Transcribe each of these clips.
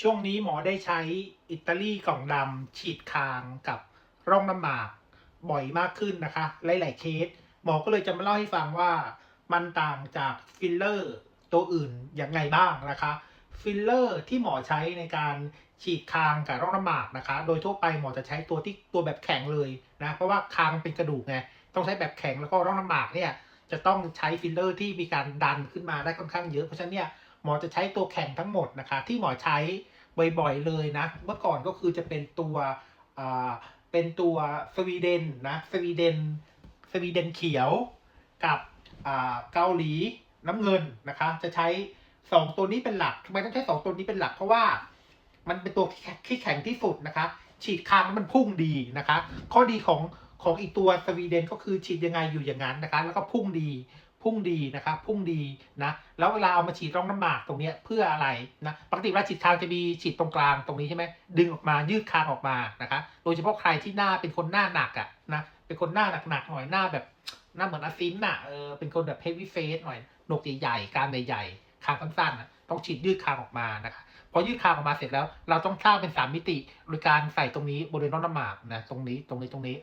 ช่วงนี้หมอได้ใช้อิตาลีกล่องดำฉีดคางกับร่องน้ำหมากบ่อยมากขึ้นนะคะ หลาย ๆ เคส หมอก็เลยจะมาเล่าให้ฟังว่ามันต่างจากฟิลเลอร์ตัวอื่นอย่างไงบ้างนะคะ ฟิลเลอร์ที่หมอใช้ในการฉีดคางกับร่องน้ำหมากนะคะ โดยทั่วไปหมอจะใช้ตัวที่ตัวแบบแข็งเลยนะ เพราะว่าคางเป็นกระดูกไง ต้องใช้แบบแข็งแล้วก็ร่องน้ำหมากเนี่ยจะต้องใช้ฟิลเลอร์ที่มีการดันขึ้นมาได้ค่อนข้างเยอะ เพราะฉะนั้นเนี่ย หมอจะใช้ตัวแข็งทั้งหมดนะคะ ที่หมอใช้บ่อยๆเลยนะ เมื่อก่อนก็คือจะเป็นตัวเป็นตัวสวีเดนนะสวีเดนสวีเดนเขียวกับเกาหลีน้ำเงินนะคะ จะใช้สองตัวนี้เป็นหลักทำไมต้องใช้สองตัวนี้เป็นหลักเพราะว่ามันเป็นตัวที่แข็งที่สุดนะคะ ฉีดคางมันพุ่งดีนะคะ ข้อดีของของอีกตัวสวีเดนก็คือฉีดยังไงอยู่อย่างนั้นนะคะ แล้วก็พุ่งดี พุ่งดีนะคะพุ่งดีนะแล้วเวลาเอามาฉีดร่องน้ำหมากตรงเนี้ยเพื่ออะไรนะปกติเวลาฉีดคางจะมีฉีดตรงกลางตรงนี้ใช่ไหมดึงออกมายืดคางออกมานะคะโดยเฉพาะใครที่หน้าเป็นคนหน้าหนักอะนะเป็นคนหน้าหนักๆหน่อยหน้าแบบหน้าเหมือนอาซินน่ะเออเป็นคนแบบเฮฟวี่เฟสหน่อยหนกใหญ่ๆกรามใหญ่ๆคางสั้นๆน่ะต้องฉีดยืดคางออกมานะคะพอยืดคางออกมาเสร็จแล้ว เราต้องสร้างเป็นสามมิติโดยการใส่ตรงนี้บริเวณรองน้ำหมากนะตรงนี้ตรงนี้ตรงนี้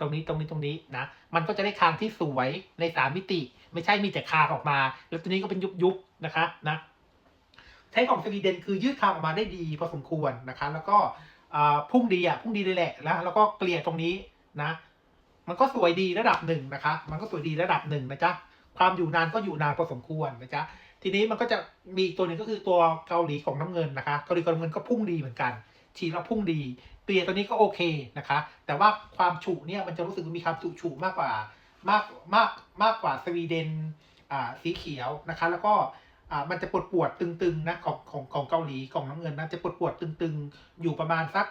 ตรงนี้ตรงนี้ตรงนี้นะ มันก็จะได้คางที่สวยในสามมิติ ไม่ใช่มีแต่คางออกมา แล้วตัวนี้ก็เป็นยุบยุบๆนะคะนะใช้ของสวีเดนคือยืดคางออกมาได้ดีพอสมควรนะคะ แล้วก็พุ่งดีอะพุ่งดีเลยแหละแล้วแล้วก็เกลี่ยตรงนี้นะ มันก็สวยดีระดับหนึ่งนะคะ มันก็สวยดีระดับหนึ่งนะจ๊ะความอยู่นานก็อยู่นานพอสมควรนะจ๊ะทีนี้มันก็จะมีตัวหนึ่งก็คือตัวเกาหลีของน้ำเงินนะคะเกาหลีของน้ำเงินก็พุ่งดีเหมือนกัน ฉีดแล้วพุ่งดี เปลี่ยตัวนี้ก็โอเคนะคะ แต่ว่าความฉุเนี่ยมันจะรู้สึกมีความฉุฉุมากกว่ามากมากมากกว่าสวีเดนอ่าสีเขียวนะคะ แล้วก็อ่ามันจะปวดปวดตึงๆนะของของของเกาหลีของน้ำเงินนะจะปวดปวดตึงๆ อยู่ประมาณสัก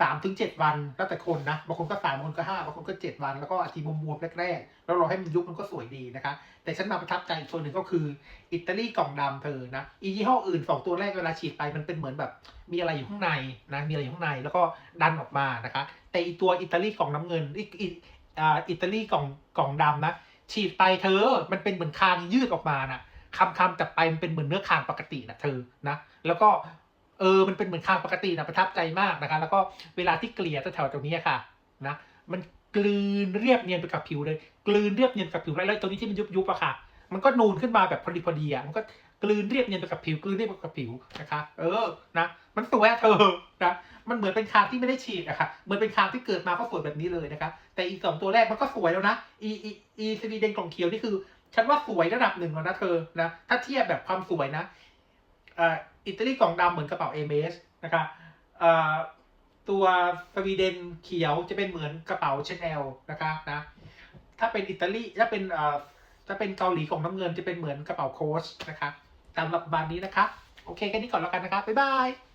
สามถึงเจ็ดวันแล้วแต่คนนะบางคนก็สามบางคนก็ห้าบางคนก็เจ็ดวัน แล้วก็อาทีบวมๆแรกๆแล้วเราให้มันยุบมันก็สวยดีนะคะ แต่ฉันมาประทับใจอีกตัวหนึ่งก็คืออิตาลีกล่องดำเธอนะอียี่ห้ออื่นสองตัวแรกเวลาฉีดไปมันเป็นเหมือนแบบมีอะไรอยู่ข้างในนะมีอะไรอยู่ข้างในแล้วก็ดันออกมานะคะ แต่อีตัวอิตาลีกล่องน้ำเงินอีอิตาลีกล่องกล่องดำนะฉีดไปเธอมันเป็นเหมือนคางยืดออกมานะคำคำแต่ไปมันเป็นเหมือนเนื้อคางปกตินะเธอนะแล้วก็ เออมันเป็นเหมือนคางปกตินะประทับใจมากนะคะ แล้วก็เวลาที่เกลี่ยแถวๆตรงนี้ค่ะนะมันกลืนเรียบเนียนไปกับผิวเลย กลืนเรียบเนียนกับผิวแล้วตรงนี้ที่มันยุบยุบๆอะค่ะ มันก็นูนขึ้นมาแบบพอดีพอดีอะมันก็กลืนเรียบเนียนไปกับผิวกลืนเรียบไปกับผิวนะคะ เออนะมันสวยอะเธอนะมันเหมือนเป็นคางที่ไม่ได้ฉีดอะค่ะเหมือนเป็นคางที่เกิดมาก็สวยแบบนี้เลยนะคะ แต่อีสองตัวแรกมันก็สวยแล้วนะอีอีอีสวีเดนกล่องเขียวนี่คือ ฉันว่าสวยระดับหนึ่งแล้วนะเธอนะถ้าเทียบแบบความสวยนะ อิตาลีกล่องดำเหมือนกระเป๋าเอเมสนะครับตัวสวีเดนเขียวจะเป็นเหมือนกระเป๋าชาแนลนะคะนะถ้าเป็นอิตาลีถ้าเป็นถ้าเป็นเกาหลีของน้ำเงินจะเป็นเหมือนกระเป๋าโค้ชนะคะตามหลักบานนี้นะคะ โอเคแค่นี้ก่อนแล้วกันนะคะบ๊ายบาย